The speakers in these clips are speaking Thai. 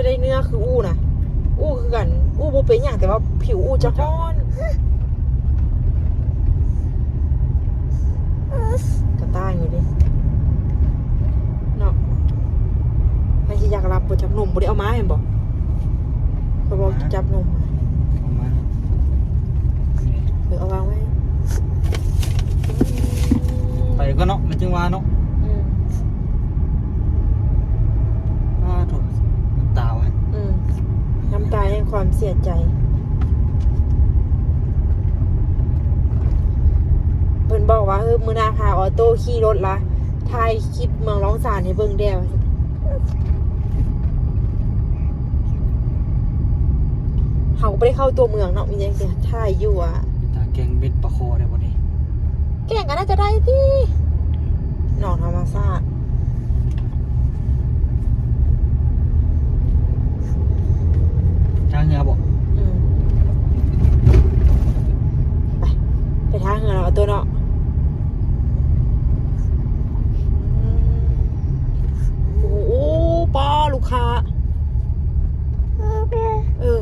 จะได้เนื้อคืออู้นะอู้คือกัน อู้บ่เป็นอย่างแต่ว่าผิวอู้จะฮ้อนกระต้ายอยู่ดิเนาะมันสิอยากรับบ่จับนมบ่ได้เอามาเห็นบ่เขาบอกจะจับนมมาออกมานี่เออเอาวางไว้ไปก็เนาะมันจึงว่าเนาะ อืม ว่าถูกน้ำตาวะ อืมน้ำ ตาแห่งความเสียใจเพิ่นบอกว่าเฮ้ยมือหนาพาออโต้ขี่รถละถ่ายคลิปเมืองร้องสารให้เบิ่งแดวเขาก็ไม่ได้เข้าตัวเมืองเนาะมีอย่างเดียวถ่ายอยู่อะตาแกงเบ็ดปลาคอได้บ่นี่แก่งก็น่าจะได้ที่หนองธรรมชาติทางเหงือบ่อืมไปไปทางเหือเราเอาตัวเนาะอืมโอ้โหป้าลูกค้า เออ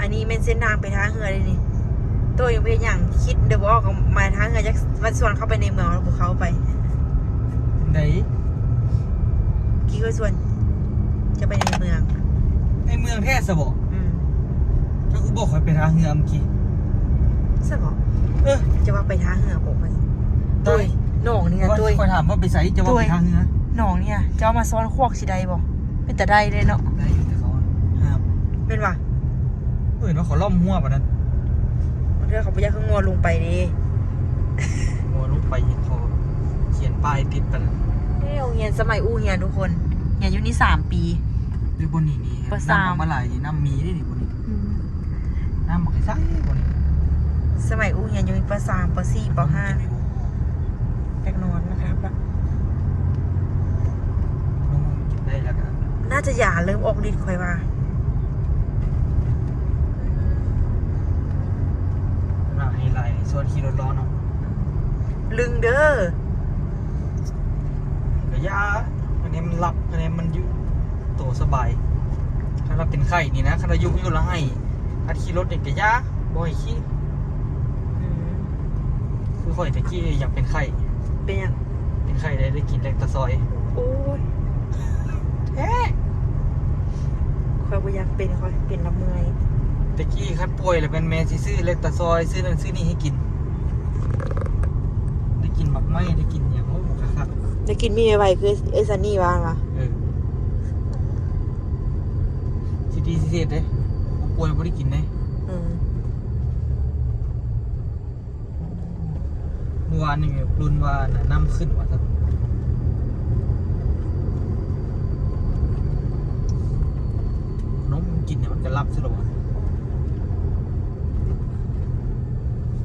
อันนี้เป็นเส้นทางไปทางเหือเลยนี่ตัวยังเป็นอย่างคิดเดี๋ยวบอกกับมาทางเหือจะวันส่วนเข้าไปในเมืองแล้วพวกเขาไปไหนกี่ก็ส่วน จะไปในเมืองในเมืองแท้ซะบ่อืมเจ้าคือบอกให้ไปทางเหงือเมื่อกี้สบอกเออจะว่าไปทางเหือผมมันตุ้ตัวยหนองเนี่ยว่าตัวยคอยถามว่าไปไสจะว่าตุ้ไปยทางเหงือหนองเนี่ยจะเอามาซ้อนควักสิได้บ่เป็นแต่ได้เลยเนาะได้อยู่แต่เขาห้ามเป็นว่ะ เห็นว่าเขาล่อมหัวปะนั้นเรื่องเขาไปยากขึ้นงัวลงไปดิหัวลูกไปเห็นเขาเขียนป้ายติดปะนั้นเฮ้ยโรงเรียนสมัยอู้เรียนทุกคนเรียนอยู่นี่สามปีด้วยบนนี่นี่ปะสามน้ำออกมาไหลายน้ำมีได้ดิบนนี้น้ำมันก็ใสบนนี้สมัยอู้เรียนอยู่ปสามปสี่ปห้าแตกนอนนะครับแล้วน้องกินได้แล้วกันน่าจะหย่าเริ่มออกฤทธิ์ค่อยว่า หน้าให้ไหล ส่วนขี่รถร้อนเนาะลึงเด้อกระยาอันนี้มันหลับอันนี้มันอยู่โตสบายถ้าเราเป็นไข่นี่นะถ้าเรายุ่งอยู่แล้วให้ถ้าขี่รถเนี่ยกระยาบ่อยขี่อืมคือข่อยตะกี้อยากเป็นไข่เป็นยังเป็นไข่ได้ได้กินแลคตาซอย โอ้ยแท้ค่อยบ่อยากเป็นค่อยเป็นละเมื่อย ตะกี้คัดป่วยแล้วเป็นแม่สิซื้อแลคตาซอยซื้อนั่นซื้อนี่ให้กิน ได้กินบักไม้ได้กินอย่างโอ้โหคักจะกินมีไวๆคือเอซันนี่บ้านวะๆเออสิดีสิเสียดเด้ผู้ป่วยบ่ได้กินเด้อืมเมื่อวานนี่รุ่นว่าน่ะน้ำขึ้นว่าซั่นนมกินเนี่ยมันก็รับสิหรอวะ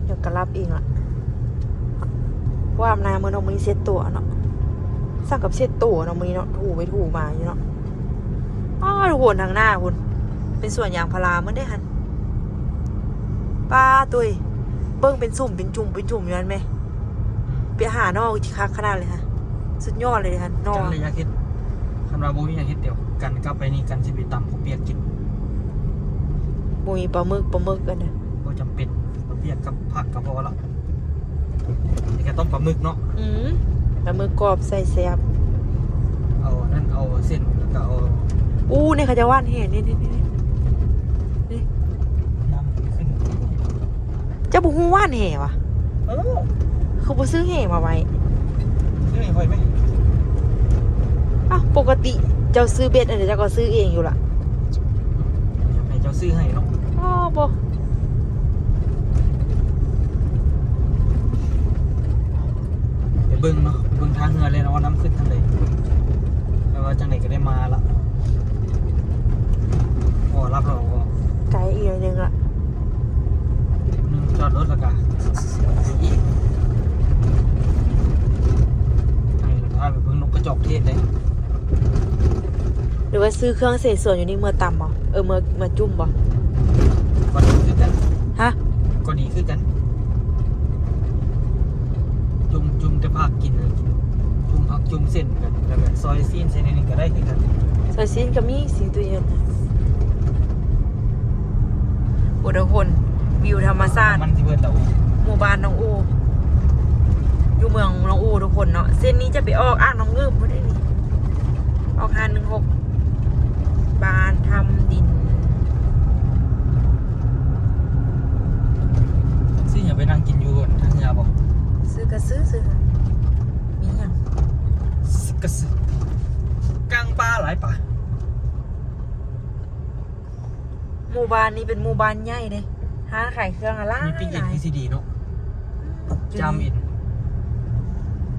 เดี๋ยว ก็รับเองละว่าอาบน้ำมือน้องมีเซ็ตตัวเนาะสั่งกับเซ็ตตัวเนาะมือนี้เนาะถูไปถูมาอยู่เนาะอ้าวทุกคนทางหน้าคุณเป็นส่วนยางพาราเมื่อได้หันป้าตุยเบิ้งเป็นสุ่มเป็นจุ่มเป็นจุ่มอยู่นั่นไหมไปหานอกที่คักขนาดเลยฮะสุดยอดเลยฮะนอจักนเลยอยากเฮ็ดคันว่าบ่มีอยากเฮ็ดเดี๋ยวกันกลับไปนี่กันสิไปตำข้าวเปียกกินมุยปลาหมึกปลาหมึกกันนะบ่จำเป็นข้าว เปียกกับผักก็พอละนี่ก็ต้องปลาหมึกเนาะอืมปลาหมึกกรอบใส่แซ่บเอานั่นเอาเส้นแล้วก็เอาอู้นี่เขาจะว่านเห็นนี่นี่นี่นี่น้ำขึ้นเจ้าบุฮูว่านแห่วะเออเขาบ่ซื้อแห่มาไว้ซื้อให้ค่อยไหมอ้าวปกติเจ้าซื้อเบ็ดอันเดี๋ยวเจ้าก็ซื้อเองอยู่ล่ะให้เจ้าซื้อให้เนาะอ๋อบ่ เบิ่งเนาะเบิ่งทางเงือเลยเนาะว่าน้ำขึ้นทางไหนแปลว่าจังไหนก็ได้มาละโอ้รับเราก็ไกลอีกหน่อยนึงละหนึ่งจอดรถและกันอีกให้เราพาไปเบิ่งนกกระจอกเทศเลยหรือว่าซื้อเครื่องเศษส่วนอยู่นี่เมื่อต่ำบ่เออเมื่อเมื่อจุ่มบ่ก็ดีขึ้นกันฮะก็ดีขึ้นกัน จุ่ มจุ่มแต่ภาคกินเลยจุ่มผักจุ่มเส้นกันแล้วก็ซอยซีนใส่ในนี้ก็ได้ขึ้นกันใส่ซีนก็มีสีตู้เย็นอุดพลวิวธรรมชาติมันสิเบิดแล้วหมู่บ้านน้องอูอยู่เมืองน้องอูทุกคนเนาะเส้นนี้จะไปออกอ่างน้องเงือบไม่ได้นี่ออกหาหนึ่งหกบานทำดินซึ่งอย่าไปนั่งกินอยู่บนทางยาบอกซื้อกระซื้อซื้อมีอย่าง กระสือกลางปลาหลายป่าหมู่บ้านนี้เป็นหมู่บ้านใหญ่เลยห้างขายเครื่องอะไรมีปิ้งเอ็นพีซีดีเนาะอยู่จามนี่เอ็น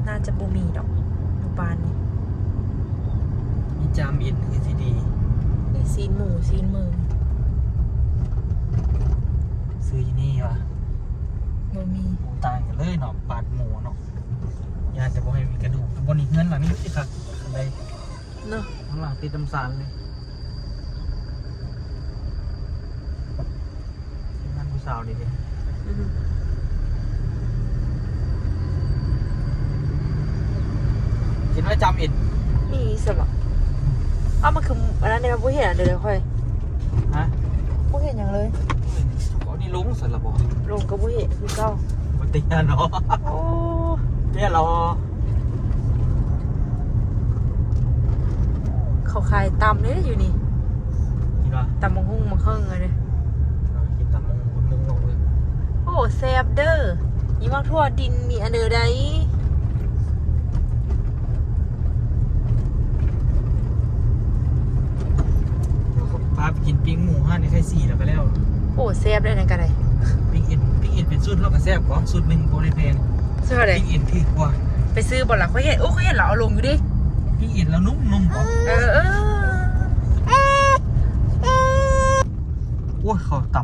น่าจะบ่มีดอกหมู่บ้านนี้ มีจามเอ็นพีซีดีมีซีนหมูซีนมือซื้อที่นี่วะบ่มีหมูต่างกันเลยเนาะปาดหมูเนาะ ยานจะบอกให้มีกระดูกบนอีกเงินหลังนี้สิครับอะไรเนาะข้างหลังติดตำสารเลยนั่นผู้สาวดีดิอือฮึคิดว่าจามเอ็นมีสำหรับเอามันคืออันนั้นเนี่ยมันบ่เห็นอันเดี๋ยวเดี๋ยวค่อยฮะบ่เห็นอย่างเลยอ๋อนี่ลุงสารบอลงก็บ่เห็นคือเก่ามันเตี้ยเนาะโอ้ เนี่ยเราเขาขายตำเลยอยู่นี่คิดว่าตำมังหุ่งมังเฮิงเลยกินตำมงบุญมึงลงเลยโอ้แซบเด้อยี่มักทั่วดินมีอันเดอร์ใดพาไปกินปิ้งหมูห้าในไทยสี่แล้วก็แล้ว โอ้แซบได้นั่นกันเลยปิ้งเอ็นปิ้งเอ็นเป็นสูตรเราก็แซ่บกว่าสูตรหนึ่งโบได้แพง ซื้ออะไรปิ้งเอ็นถือกว่าไปซื้อบ่ล่ะเขาเห็นโอ้เขาเห็นเราเอาลงอยู่ดิปิ้งเอ็นแล้วนุ่มนุ่มกว่าเออเออโอ้ยเขาต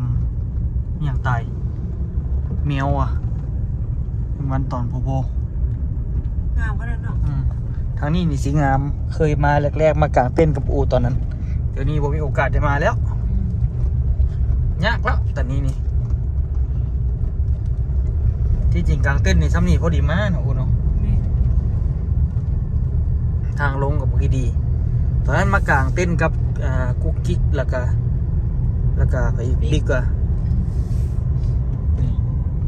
ำอย่างตายแมวอะมันตอนโพโพงามขนาดเนาะอืมทางนี้นี่สีงามเคยมาแรก ๆ มากางเต้นท์กับอูตอนนั้น เดี๋ยวนี้ผมมีโอกาสได้มาแล้ว ยากแล้วแต่นี้นี่ ที่จริงกลางเต้นท์นี่ซ้ำนี่พอดีมากนะอูเนาะนี่ทางลงกับมือดี ตอนนั้นมากางเต้นท์กับอ่ากุ๊กกิ๊กแล้วก็แล้วก็ไปอีกบิ๊กอะนี่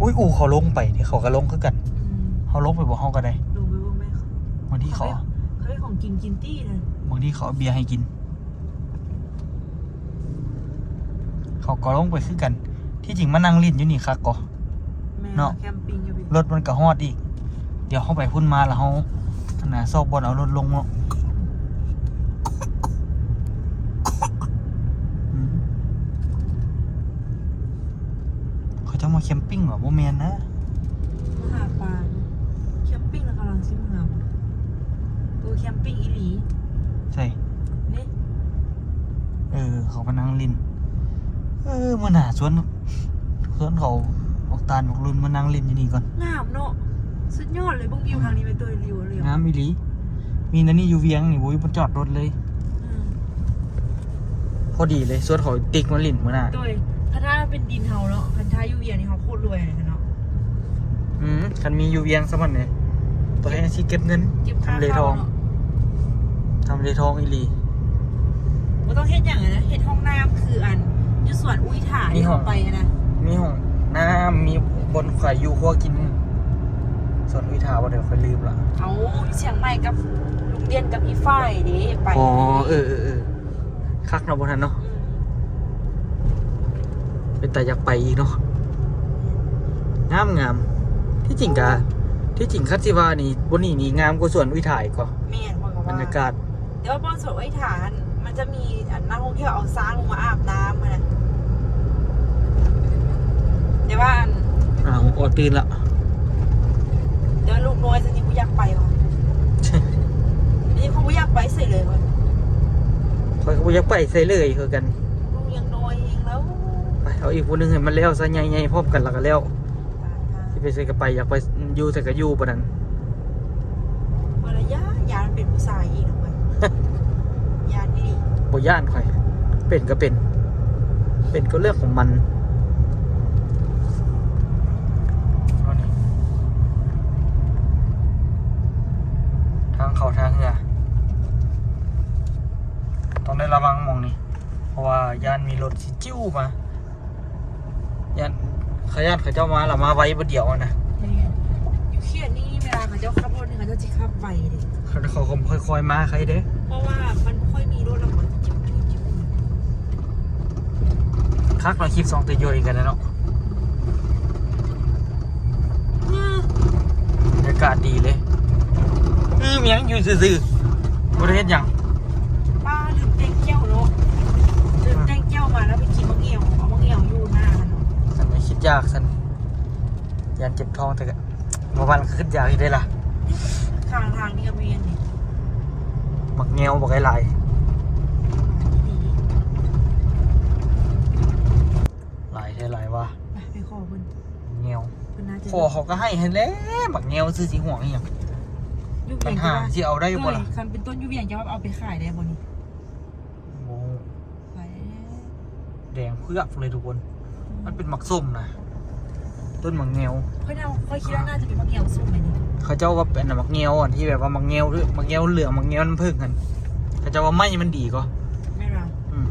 อุ้ยอูเขาลงไปที่เขาก็ลงคือกันอืมเขาลงไปบอกเขากันเลยลงไปเบิ่งไหมบางทีเขาเขาได้ของกินกินตี้เลยบางทีเขาเอาเบียร์ให้กิน เขาก็ลงไปคือกัน ที่จริงมานั่งลิ้นอยู่นี่คักก็แม่ เนาะแคมปิ้งอยู่พี่รถมันก็ฮอดอีก เดี๋ยวเขาไปพุ่นมาแล้วเขาอันน่ะซอกบอลเอารถลงเนาะอืมเขาจะมาแคมปิ้งเหรอโมเมนนะมาหาปลาแคมปิ้งแล้วกำลังซิมงามดูแคมปิ้งอีหลีใช่นี่เออเขามานั่งลินเออมื่อหน่าสวนสวนเขา บอกตาลบอกลุนมานั่งลินอยู่นี่ก่อนงามเนาะสุดยอดเลยเบิ่งวิวทางนี้เป็นตัวริวเลยงามอีหลีมีนันนี่อยู่เวียงนี่บุ้ยมันจอดรถเลย อืมพอดีเลยสวนเขาติ๊กมาลินมื่อหน่าโดยถ้าถ้าเป็นดินเฮาเนาะคันท่ายูเวียนี่เขาโคตรรวยเลยเนาะอืมคันมีอยู่เวียงสมันเนี่ยตัวเองชีเก็บเงิน เก็บค่าทำเลทเข้าอง เนาะทำเลทองอีหลี บ่ต้องเฮ็ดอย่างนั้นนะเฮ็ดห้องน้ำคืออันอยุส่วนอุ้ยถ่ายมีห้องไปอะนะมีห้อง น้ำมีบนข่อยอยู่ครัวกินส่วนอุยทาวเดี๋ยวค่อยลืมละเอาเชียงใหม่กับลุงเดียนกับอีฝ้ายเด้ไปอ๋อเออเออเออคักเนาะบนนั้นเนาะอืมเป็นแต่อยากไปอีกเนาะงามงามที่จริงกะที่จริงคัตซิวานี่บนนี่นี่งามกว่าส่วนอุยถ่ายก็แม่นบ่กับบรรยากาศเดี๋ยวบนสวนอุ้ยถ่านมันจะมีอันนักท่องเที่ยวเอาซ้างลงมาอาบน้ำ อดตื่นละเดี๋ยวลูกน้อยจะนี่กูอยากไปว่ะนี่เขาไม่อยากไปใส่เลยว่ะคอยเขาอยากไปใส่เลยคือกันยังน้อยเองแล้วเอาอีกคนนึงเห็นมันแล้วซะใหญ่ๆพบกันหลัวก็แล้วที่ไปใส่ก็ไปอยากไปยู่ใส่ก็ยูปนั้นมารยายานเป็นผู้ชายอีกหน่อยยานนี่บ่ย่านคอยเป็นก็เป็น เป็นก็เรื่องของมัน เขาทางเหือต้องได้ระวังหมองนี้ เพราะว่าย่านมีรถสิจิ้วมาย่านขย่านเขาเจ้ามาละมาไว้บ่เดียวอะนะอยู่เขียนนี่เวลาเขาเจ้าขับรถนี่เขาเจ้าจะขับไวเลยเขาเขาค่อยๆมาใครเด้เพราะว่ามันไม่ค่อยมีรถหรอกมันจิ๊บจิ๊บจิ๊บคักเราคลิปสองตัวโยยกันแล้วเนาะอืมบรรยากาศดีเลย อือเมียงอยู่ซื่อๆบ่ได้เฮ็ดหยังป้าลืมเต้งเกี้ยวเนาะลืมเต้งเกี้ยวมาแล้วไปกินมะเงียวเอามะเงียวอยู่หน้ามันเนาะฉันไม่คิดยากฉันยันเจ็บท้องแต่ก็มาวันขึ้นยากอีกได้ล่ะข้างทางนี่ก็มีอันนี้บักเงียวบักไอ้หลายดีหลายใช่หลายว่ะไปไปขอเพิ่นเงียวเพิ่นน่าจะพ่อเขาก็ให้เห็นแล้วบักเงียวซื้อสีห่วงอีหยังอ ยู่ปัเวีญยงหาจะที่เอาได้ได้บ่ล่ะคันเป็นต้นอยู่เวียงจะว่าเอาไปขายได้บ่นี่โอ้ไปแดงเพือกเลยทุกคน มันเป็นหมักส้มนะต้นหมักเงียวค่อยน่าค่อยคิดว่าน่าจะเป็นมะเงียวส้มไหมนี่เขาเจ้าว่าเป็นหมักเงียวอะที่แบบว่าหมักเงียวหรือหมักเงียวเหลืองหมักเงียวน้ำผึ้งกันเขาเจ้าว่าไม้มันดีก็ไม่รู้อืม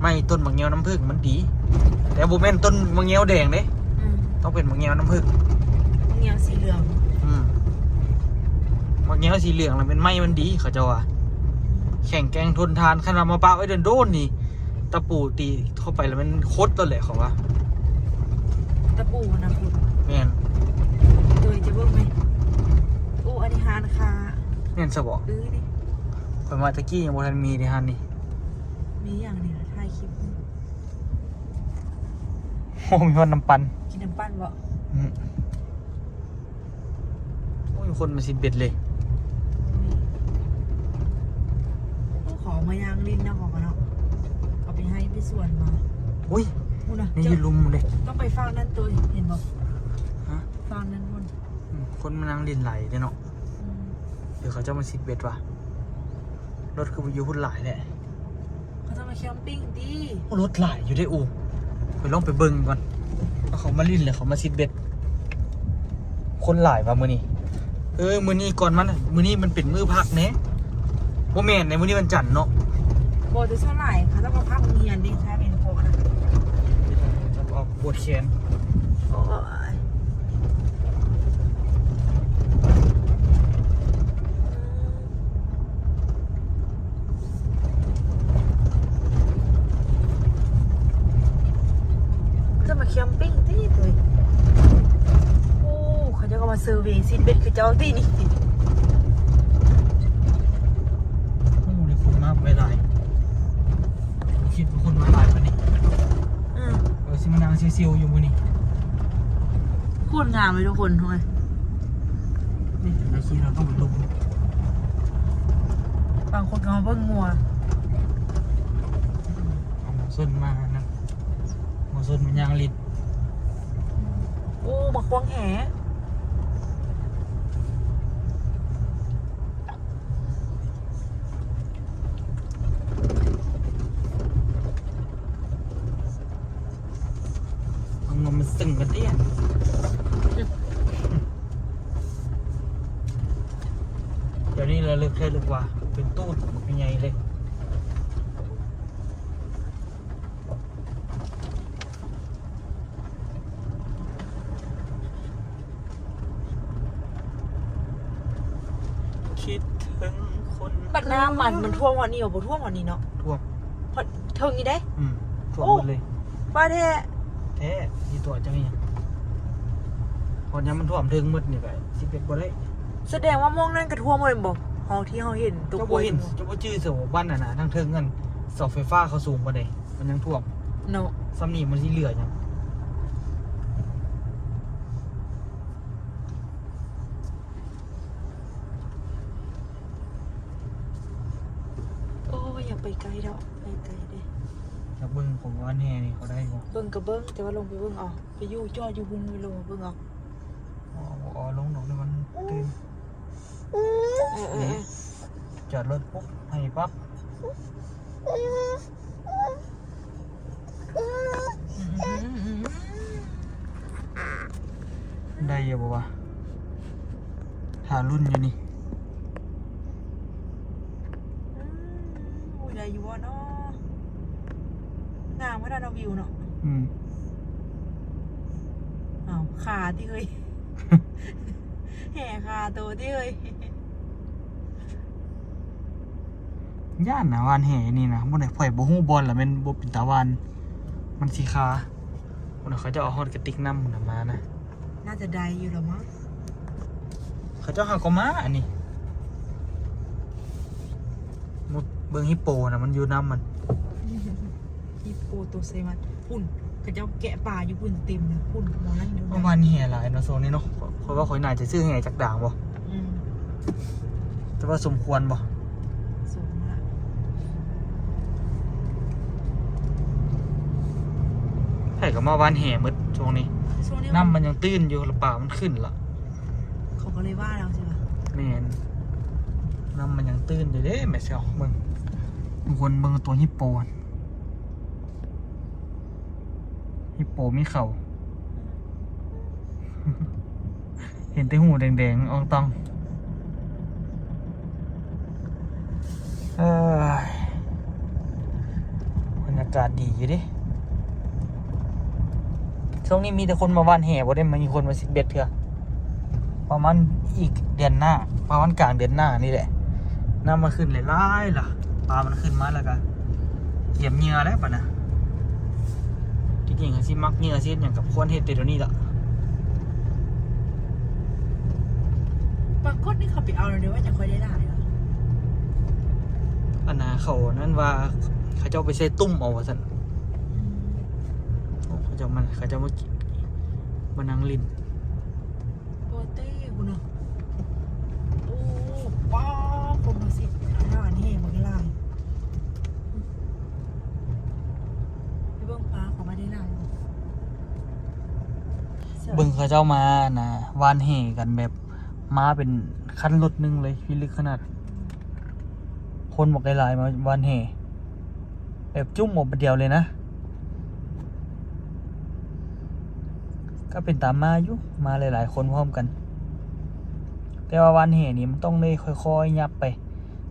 ไม่ต้นมะเงียวน้ำผึ้งมันดี แต่โบแม่นต้นมะเงียวแดงเด้อืมต้องเป็นมะเงียวน้ำผึ้ง มะเงียวสีเหลืองอื มมะเงียวสีเหลืองแล้วเป็นไม้มันดีเขาเจะว่าแข่งแกร่งทนทานขนาดมาปะไว้เดินโดนนี่ตะปูตีเข้าไปแล้วมันโคตรตัวแหละเขาว่าตะปูนะคุณแม่นตัวจะเบิ่งไหมโอ้อันนี้ฮานคาแม่นสบอกเออดิคอยมาตะกี้ยังบ่ทันมีในฮันนี่มีอย่างนี้นะถ่ายคลิปโอ้มีคนน้ำปันกินน้ำปั้นบ่อืมโอ้ยคนมาสิเบ็ดเลย โอ้ขอ มาย่างลิ้นนะของมันเนาะเอาไปให้ไปส่วนมาอุ้ยพูดนะนี่อยู่ลุมเลยต้องไปฟังนั่นตัวเห็นบ่ฮะฟังนั่นคนอืมคนมานั่งเล่นไหลเด้เนาะอืมเดี๋ยวเขาจะมาสิเบ็ดว่ะรถคือไปอยู่หุ่นหลายแหละเขาจะมาแคมปิ้งดิโอ้รถหลายอยู่ได้อูไปลองไปเบิ่งก่อนว่าเขามาลิ้นเลยเขามาสิเบ็ด คนหลายว่ะมือนี้เออ มือนี้ก่อนมันน่ะมือนี้มันเป็นมือพักเนะโมแมนในมือนี้มันจันทร์เนาะ บ่จะเท่าไหร่เขาต้องมาพักเงียนดิใช้เป็นโพนะแล้วก็ปวดแขนโอ้ยเขาจะมาแคมปิ้งดิตัวโอ้เขาจะก็มาเซอร์เวย์ซินเบ็ดคือเจ้าที่นี่ โอ้เดี๋ยวคนมาไปหลายคิดว่าคนมาหลายปะนี่ อืม เออ ซิมานางซิวๆอยู่มือนี้โคตรงามเลยทุกคนทำไมนี่แต่ละคีเราต้องไปลงบางคนก็มาเบิ่งงัวเอาหมอส้นมานะหมอส้นมันยางลิดโอ้มาควงแห เอาเงินมันสึ่งกันเตี้ย เดี๋ยวนี้เราเลือกแค่เลือกว่า เป็นตู้เป็นไงเลยคิดถึงคนบัดน้ำมันมันท่วมวันนี้เหรอบ่ท่วมวันนี้เนาะท่วมพอเทิงนี้ได้ อืมท่วมโอ้หมดเลยป้าแท้แท้ที่ตัวจังเนี่ยพอนี้มันท่วมถึงหมดนี่ไปสิเป็นบ่ได้ แสดงว่ามองนั่นกระท่วมเลยบ่เฮาที่เฮาเห็นตัวเจ้าป่บ่วยเห็นเจ้าบ่จื้อเสือบ้านน่ะนะทั้งเทิงกันเสาไฟฟ้าเขาสูงกว่าใดมันยังท่วมเนาะซ้ำนี่มันสิเหลือหยังโอ้ยอยากไปไกลดอกไปไกลเด้แล้วเบิ้งของวันแห่นี่เขาได้บ่เบิ่งกับเบิ่งแต่ว่าลงไปเบิ่งเอาไปอยู่จอดอยู่หุ่นไปลงมาเบิ่งเอาอ๋ออ๋อลงหนองนี่มันตื่น เออเออเออจอดรถปุ๊บให้ปั๊บได้อยังบ่วะหารุ่นอยู่นี่อุ้ยได้อยู่บ่เนาะงามว่าเราวิวเนาะอืมอ้าวขาที่เอ้ย แห่ขาตัวที่เอ้ยย่านนะวานแห่นี่นะบ่ได้ปล่อยบ่ฮู้บอลล่ะแม่นบ่เป็นตาวัน มันสิคาบ่น่ะเขาจะเอาฮอดกระติกน้ำมันน่ะมานะน่าจะได้อยู่หรอมั้งเขาเจ้าหาก็มาอันนี้มุดเบิ่งฮิปโปน่ะมันอยู่น้ำมันฮิปโปตัวเซมันหุ่น เขาเจ้าแกะป่าอยู่หุ่นเต็มเลยหุ่นมองนั่นดูเมื่อวานแห่หลายเนาะโซนนี้เนาะเพราะว่าข่อยน่าจะซื้อแห่จากด่างบ่อืมแต่ว่าสมควรบ่สูงละไผก็มาวานแห่หมดช่วงนี้ช่วงนี้น้ำมันยังตื้นอยู่แล้วป่ามันขึ้นละเขาก็เลยว่าเราใช่ไหมแม่นน้ำมันยังตื้นอยู่เด้แม่เซลเบิ่งทุกคนเบิ่งตัวฮิปโปอะ ฮิปโปมีเข่าเห็นแต่หูแดงๆอองตองเอ้ยบรรยากาศดีอยู่ดิ ช่วงนี้มีแต่คนมาว่านแห่บ่ได้มีคนมาสิเบ็ดเถอะประมาณอีกเดือนหน้า ประมาณกลางเดือนหน้านี่แหละน้ำมาขึ้นเลยล่ล่ะ ปลามันขึ้นมาแล้วก็เหยียบเหงื่อแล้วปะนะ จริงๆก็สิมักเหงื่อสิอย่างกับควรเฮ็ดแต่เดี๋ยวนี้ล่ะปรากฏนี่เขาไปเอาเราเดี๋ยวว่าจะค่อยได้หลายเหรออันนาเขานั่นว่าเขาเจ้าไปใส่ตุ้มเอาว่าสันอืมโอ้เขาเจ้ามันเขาเจ้ามากินมานั่งลินตัวเต้คุณเนาะโอ้ป้าคนมาสิอาหารแห่หมดเลยลายไปเบิ่งปลาเขาไม่ได้หลาย เบิ่งเขาเจ้ามานะวานแห่กันแบบมาเป็นคันรถหนึงเลยพี่ลึกขนาด คนบอกหลายๆมาวานแห่แบบจุ่มหมดเดียวเลยนะ ก็เป็นตามมาอยู่มาหลาย ๆ คนพร้อมกัน แต่ว่าวานแห่นี่มันต้องเลยค่อยๆยับไป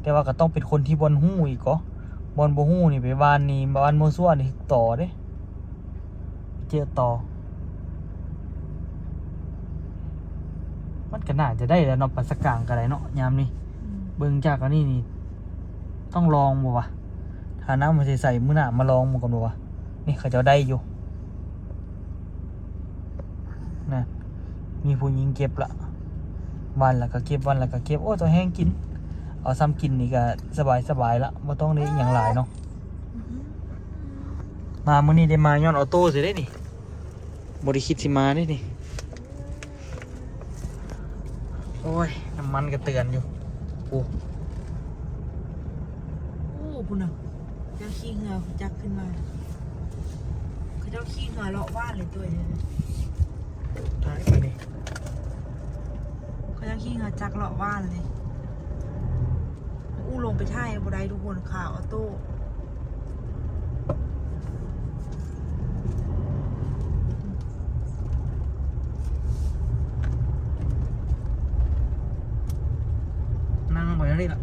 แต่ว่าก็ต้องเป็นคนที่บนหู้อีกก็บนบ่หู้นี่ไปวานนี่วานโมซั่วนี่ต่อเด้เจอต่อ มันก็น่าจะได้แล้วเนาะปัสกลางกันไรเนาะยามนี้อืมเบิ่งจากอันนี้นี่ ต้องลองบ่วะถ้าน้ำมันใส่ๆมื้อหน้ามาลองมันก่อนบ่วะนี่เขาเจะได้อยู่นะมีผู้หญิงเก็บละวันละก็เก็บวันละก็เก็บโอ้ตัวแห้งกิน เอาซ้ำกินนี่ก็สบายสบายๆละบ่ต้องได้อหย่างหลายเนาะมามื้อนี้ได้มาย้อนออโต้สิได้นี่บ่ได้คิดสิมาได้นี่ โอ้ย น้ำมันก็เตือนอยู่โอ้โอ้คุณเนาะเจ้าขี้เหงือจักขึ้นมาเขาเจ้าขี้เหงือเลาะว่านเลยตัวนี้ท้ายไปนี่เขาเจ้าขี้เหงือจักเลาะว่านเลย อู้ลงไปท่ายบได้ทุกคนข่าวออโต้ นั่งไปแล้วนี่ล่ะ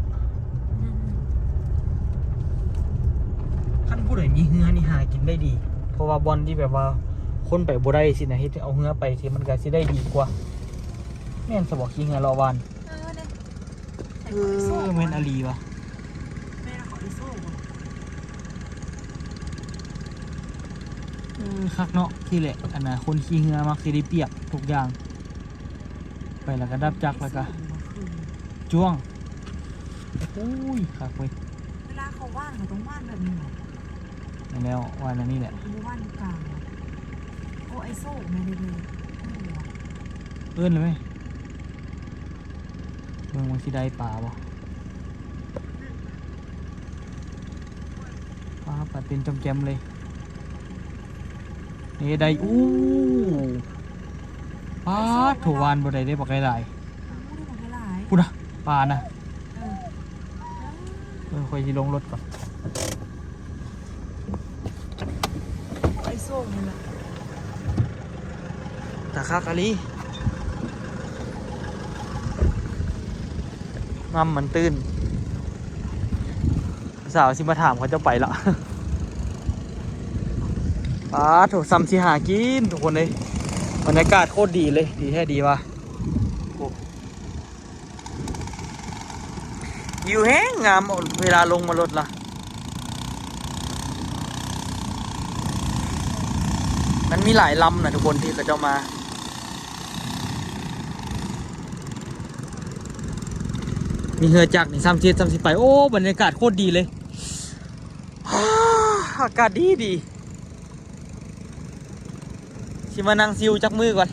ขั้นผู้ใดมีเฮือนี่หากินได้ดี เพราะว่า บอลที่แบบว่าคนไปบ่ได้สินะเฮ็ดให้เอาเฮือไปสิมันก็สิได้ดีกว่าแม่นสบอกขี้เฮือรอวานเออเนี่ยเออแม่นอาลีวะแม่ขออีโซ่ก่อนเออคักเนาะที่แหละอันน่ะคนขี้เฮือมักสิได้เปรียบทุกอย่าง ไปแล้วก็ดับจักแล้วก็จ้วงอุ้ยคักเว้ยเวลาเขาว่านเขาต้องว่านแบบนี้เหรอ นั่นแล้ววันนั้นนี่แหละเขาไม่ว่านกลางเหรอโอ้ไอโซ่ไม่ได้เลยไม่รู้ว่ะเอิ้นเลยไหมเมืองมันสิได้ป่าบ่ป้าปัดเป็นจำแจมเลยนี่ได้อู้ป้าดโถวานบ่ได้ได้บอกหลายพูดได้หมดหลายๆพูดนะปลานะเออเออค่อยสิลงรถก่อน ไอ้ ส้มนี่แหละตาคากะลีงำมันตื้น สาวสิมาถามเขาจะไปละป้าโถซ้ำสิหากินทุกคนเลยบรรยากาศโคตรดีเลย ดีแท้ดีว่ะอ้วิวแห้งงามเวลาลงมารถล่ะ มันมีหลายลำนะทุกคนที่เขาจะมามีเฮือจักรนี่ซ้ำเจ็ดซ้ำสิบไปโอ้บรรยากาศโคตรดีเลยอากาศดีดีชิมานั่งซิวจักมือก่อน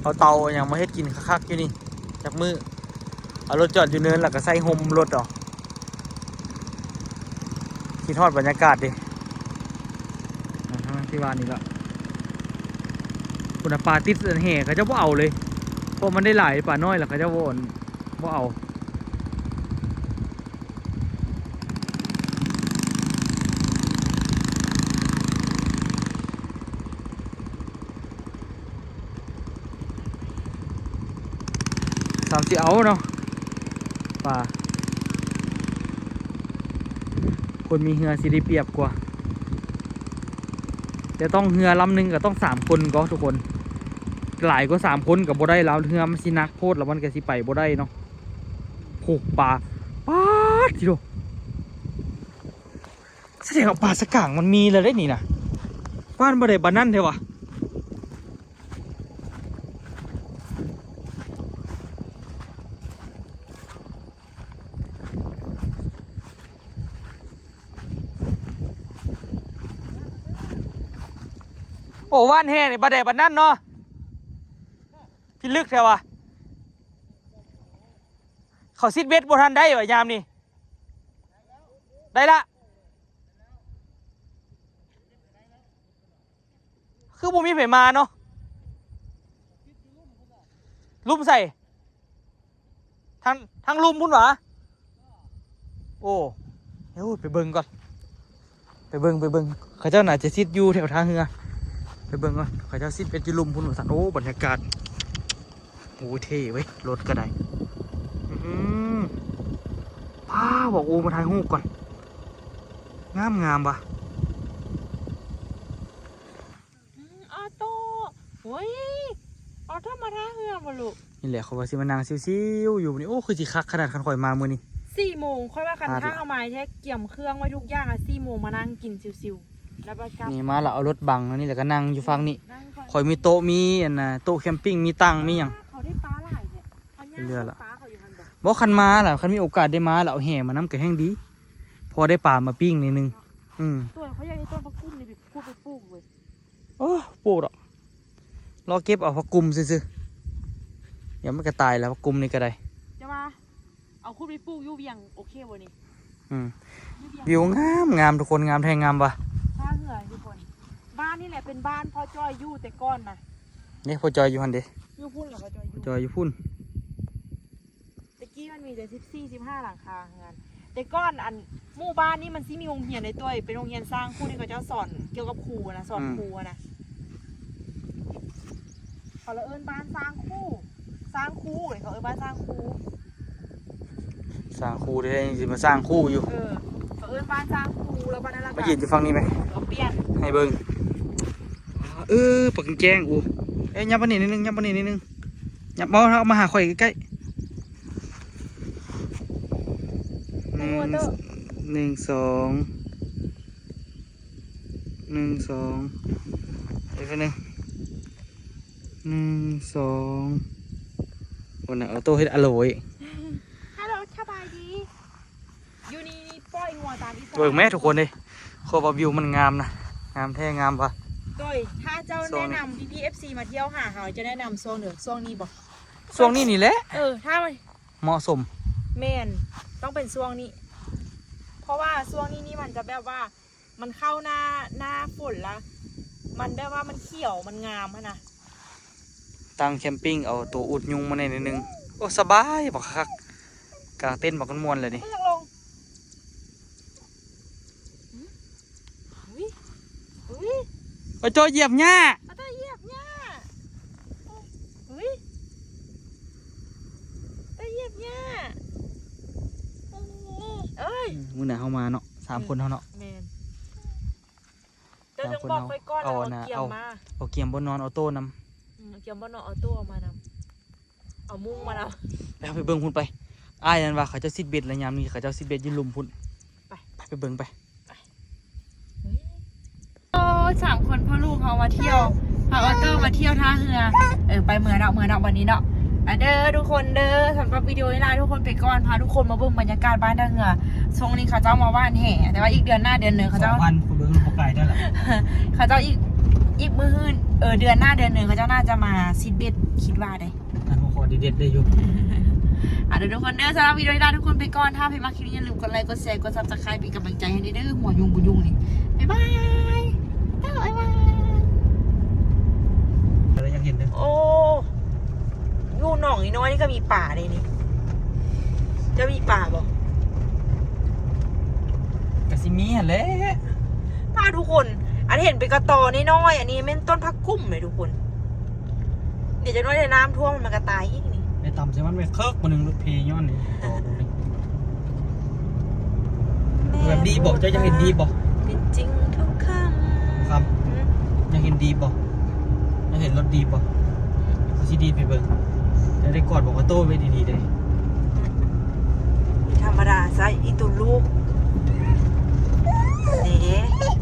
เอาเตาอย่างมาเฮ็ดกินคักๆอยู่นี่ จักมือ เอารถจอดอยู่เนินแล้วก็ใส่โฮมรถออกคิดทอดบรรยากาศดิ ที่ว่านี่ละคุณปลาติดอันแห่เขาจะบ่เอาเลยเพราะมันได้หลายปลาน้อยแล้วเขาจะบ่อ่อนบ่เอาสามสิเอาเนาะป่าคนมีเหือสิได้เปรียบกว่า แต่ต้องเหือลำหนึ่งก็ต้องสามคนก็ทุกคน หลายก็สามคนกับบ่ได้แล้วเหือมันสินักโคตรแล้วมันก็สิไปบ่ได้เนาะผูกปลาปลาดทีเดียวแสดงว่าปลาสกังมันมีเลยได้นี่นะบ้านบ่ได้บ้านนั่นเทวะ อ้ว่านแห่นี่บาเดบันนั่นเนาะพี่ลึกแถวะเขาซิดเบ็ดบทันได้เหรอยามนี่ได้ละคือบ่มีไผมาเนาะลุ่มใส่ทางทางลุ่มพุ่นหวะโอ้เดี๋ยไปเบิ่งก่อน ไปเบิ่งไปเบิ่งเขาเจ้าน่าจะซิดอยู่แถวทางเรือ ไปเบิ่งก่อนเขาเจ้าซิดเป็นจิลุมพุ่นว่าสันโอ้บรรยากาศโอ้เท่เว้ยรถก็ได้อื้อหือพ้าบอกโอ้มาถ่ายรูปก่อน งามงามปะอืมออโต้โอ้ยออโต้มาท่าเรือมาลูกนี่แหละเขาว่าสิมานั่งซิวๆอยู่นี่โอ้คือสิคักขนาดคันข่อยมามื้อนี้สี่โมงค่อยว่ากันพลาดท่าเอาไม้แท้เกี่ยมเครื่องไว้ทุกอย่างอะสี่โมงมานั่งกินซิวๆ แล้วก็กลับนี่มาแล้วเอารถบังแล้วนี่แหละก็นั่งอยู่ฝั่งนี้นั่งก่อนข่อยมีโต๊ะมีอันน่ะโต๊ะแคมปิ้งมีตังมีหยัง เขาได้ปลาหลายเนี่ยเขาย่างเรือละ ปลาเขาอยู่ทันบอกบ่คันมาล่ะคันมีโอกาสได้มาแล้วเอาแห่มานํก็แห้งดี พอได้ปลามาปิ้งนิดนึง อืม ตัวเขาอยากได้ต้นพักกุ้งนี่ไปพูดไปปลูกเว้ยโอ้ปลูกดอกรอเก็บเอาผักกุมซื่อๆเดี๋ยวมันก็ตายแล้วผักกุมนี่ก็ได้ จะมาเอาคุดไปปลูกอยูเวียงโอเควะนี่อืมอยูเวียงวิวงามงามทุกคนงามแท้งามปะ ท่าเหือทุกคน บ้านนี่แหละเป็นบ้านพ่อจ้อยอยู่แต่ก้อนนะนี่พ่อจอยอยู่หันเด้อยู่พุ่นกับพ่อจ้อยอยู่จอยอยู่พุ่นตะกี้มันมีแต่สิบสี่สิบห้าหลังคาเงินแต่ก้อนอันหมู่บ้านนี่มันซิมีโรงเรียนในตัวเป็นโรงเรียนสร้างครูที่เขาเจ้าสอนเกี่ยวกับครูนะสอนครูนะเขาละเอิญบ้านสร้างครูสร้างครูเลยเขาเอิญบ้านสร้างครูสร้างคู่ได้สิมาสร้างคู่อยู่เออเขาเอิญบ้านสร้างครูแล้วบ้านอะไรมายืนอยู่ฝั่งนี้ไหมเขาเปลี่ยนให้เบิ่ง เออปักแจ้งอูเอ้ยยับมานี่นิดนึงยับมานี่นิดนึงยับมาเอามาหาข่อยใกล้ๆหนึ่งหนึ่งสองหนึ่งสองอีกคนหนึ่งหนึ่งสองวันน่ะเอาโต้เฮ็ดอร่อยฮัลโหลสบายดีอยู่นี่ปล่อยงัวตามอีสานเบิ่งแม่ทุกคนเลยขอบวิวมันงามนะงามแท้งามปะโดยถ้า เจ้าโซนแนะนำพี่พีเอฟซีมาเที่ยวหาเขาจะแนะนำโซนเหนือโซนนี้บอกช่วงนี้นี่แหละ เออ ถ้ามันเหมาะสมแมนต้องเป็นช่วงนี้ เพราะว่าช่วงนี้นี่มันจะแบบว่า มันเข้าหน้าหน้าฝนละ มันแบบว่ามันเขียวมันงามอะนะตั้งแคมปิ้งเอาตัวอุดยุงมาในนิดนึง โอ้สบายบอกคักกลางเต้นท์บอกกันมวนเลยนี่ ไม่อยากลงเฮ้ยเฮ้ย โอ้ยโจเหยียบหญ้าเอาตาเหยียบหญ้าเฮ้ยตาเหยียบหญ้าเอ้ยมือหนาเข้ามาเนาะสามคนเท่าเนาะแมนเดี๋ยวต้องบอกไปก่อนเอาเอานะเกียมเอามาเอาเกียมบนนอนออโต้นอืมเอาเกียมบอนเอาเอาตัวมานำเอามุ้งมานำแล้วไปเบิ่งพุ่นไปอ้ายนั่นว่าเขาเจะซิดเบ็ดแล้วยามนี้เขาเจะซิดเบ็ดอยืนลุมพุ่นำไปไปไปเบิ่งไปโอ้ สามคนพ่อลูกเขามาเที่ยวพาออโต้มาเที่ยวท่าเรือเออไปเมืองเนาะเมืองเนาะวันนี้เนาะอะเด้อทุกคนเด้อสำหรับวิดีโอนี้ลาทุกคนไปก่อนพาทุกคนมาเบิ่งบรรยากาศบ้านท่าเรือช่วงนี้เขาเจ้ามาว่านแห่แต่ว่าอีกเดือนหน้าเดือนหนึ่งเขาสอเจ้างวันเขาเบิ่งเขาไก่ได้แหละเขาเจ้าอีกอีกมือหื้นเออเดือนหน้าเดือนหนึ่งเขาเจ้าน่าจะมาซิดเบ็ดคิดว่าได้อันหัวคอดีเด็ดได้อยู่ อะเดี๋ยวทุกคนเด้อสำหรับวิดีโอนี้ลาทุกคนไปก่อนถ้าใครมาคลิปนี้อย่าลืมกดไลค์กดแชร์กดซับสไครป์เป็นกำลังใจให้ด้วยเด้อหัวยุงบุญยุงนี่บ๊ายบาย บ๊ายบายแล้วยังเห็นเลยโอ้ยูหน่องอีน้อยนี่ก็มีป่าเลยนี่ จะมีป่าบ่กะซิมีหั่นแหละป้าทุกคน อันเห็นเป็นกระตอน้อยๆอันนี้เป็นต้นพักกุ้มเลยทุกคน เดี๋ยวจะน้อยแต่น้ำท่วมมันก็ตายอีกนี่ไอ้ต่ำใช่มันไปเคิร์กมาหนึ่งรถเพย์ย้อนนี่ต่อดูนี่แบบดีบอกเจ้ายังเห็นดีบอกเป็นจริงทุก ครับยังเห็นดีป่ะยังเห็นรถดีป่ะที่ดีไปเบิ่งจะได้กอดบอกว่าโต้ไปดีๆเลยธรรมดาใส่อีตุลูกเด้